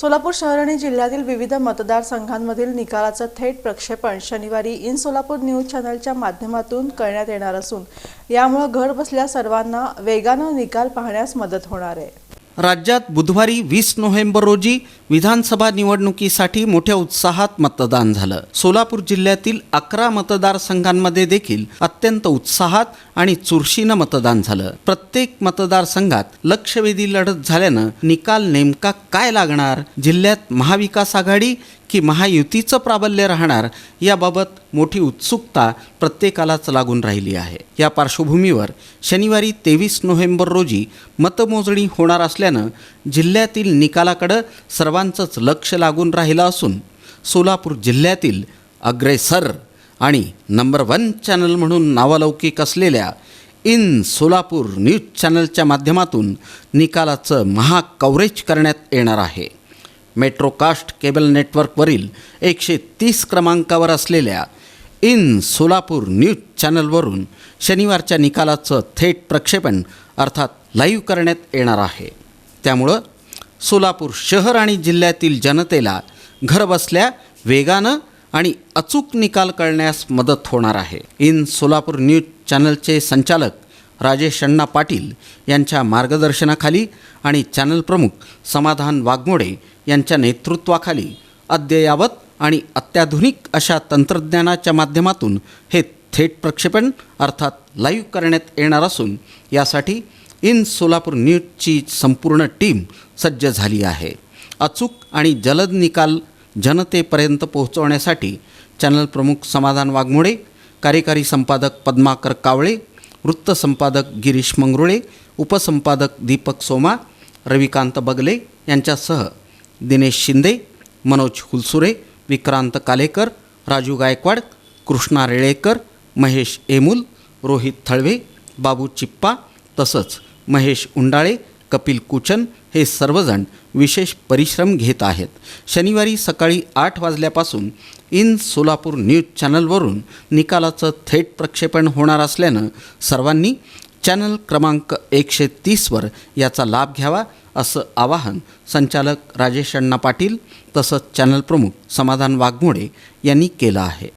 सोलापूर शहर आणि जिल्ह्यातील विविध मतदारसंघांमधील निकालाचं थेट प्रक्षेपण शनिवारी इन सोलापूर न्यूज चॅनलच्या माध्यमातून करण्यात येणार असून यामुळे घर बसल्या सर्वांना वेगानं निकाल पाहण्यास मदत होणार आहे. राज्यात बुधवारी वीस नोव्हेंबर रोजी विधानसभा निवडणुकीसाठी मोठ्या उत्साहात मतदान झालं. सोलापूर जिल्ह्यातील अकरा मतदारसंघांमध्ये देखील अत्यंत उत्साहात आणि चुरशीनं मतदान झालं. प्रत्येक मतदारसंघात लक्षवेधी लढत झाल्यानं निकाल नेमका काय लागणार? जिल्ह्यात महाविकास आघाडी की महायुतीचं प्राबल्य राहणार याबाबत मोठी उत्सुकता प्रत्येकालाच लागून राहिली आहे. या पार्श्वभूमीवर शनिवारी तेवीस नोव्हेंबर रोजी मतमोजणी होणार असल्यानं जिल्ह्यातील निकालाकडं सर्वांचंच लक्ष लागून राहिलं असून सोलापूर जिल्ह्यातील अग्रेसर आणि नंबर वन चॅनल म्हणून नावलौकिक असलेल्या इन सोलापूर न्यूज चॅनलच्या माध्यमातून निकालाचं महाकवरेज करण्यात येणार आहे. मेट्रोकास्ट केबल नेटवर्कवरील एकशे तीस क्रमांकावर असलेल्या इन सोलापूर न्यूज चॅनलवरून शनिवारच्या निकालाचं थेट प्रक्षेपण अर्थात लाईव्ह करण्यात येणार आहे. त्यामुळं सोलापूर शहर आणि जिल्ह्यातील जनतेला घरबसल्या वेगानं आणि अचूक निकाल कळण्यास मदत होणार आहे. इन सोलापूर न्यूज चॅनलचे संचालक राजेश अण्णा पाटील यांच्या मार्गदर्शनाखाली आणि चॅनल प्रमुख समाधान वाघमोडे यांच्या नेतृत्वाखाली अद्ययावत आणि अत्याधुनिक अशा तंत्रज्ञानाच्या माध्यमातून हे थेट प्रक्षेपण अर्थात लाईव्ह करण्यात येणार असून यासाठी इन सोलापूर न्यूजची संपूर्ण टीम सज्ज झाली आहे. अचूक आणि जलद निकाल जनतेपर्यंत पोहोचवण्यासाठी चॅनल प्रमुख समाधान वाघमोडे कार्यकारी संपादक पद्माकर कावळे वृत्तसंपादक गिरीश मंगरुळे उपसंपादक दीपक सोमा रविकांत बगले यांच्यासह दिनेश शिंदे मनोज हुलसुरे विक्रांत कालेकर राजू गायकवाड कृष्णा रेळेकर महेश एमुल रोहित थळवे बाबू चिप्पा तसंच महेश उंडाळे कपिल कुचन हे सर्वजण विशेष परिश्रम घेत आहेत. शनिवारी सकाळी आठ वाजल्यापासून इन सोलापूर न्यूज चॅनलवरून निकालाचं थेट प्रक्षेपण होणार असल्यानं सर्वांनी चॅनल क्रमांक एकशे तीसवर याचा लाभ घ्यावा असं आवाहन संचालक राजेश अण्णा पाटील तसंच चॅनल प्रमुख समाधान वाघमोडे यांनी केलं आहे.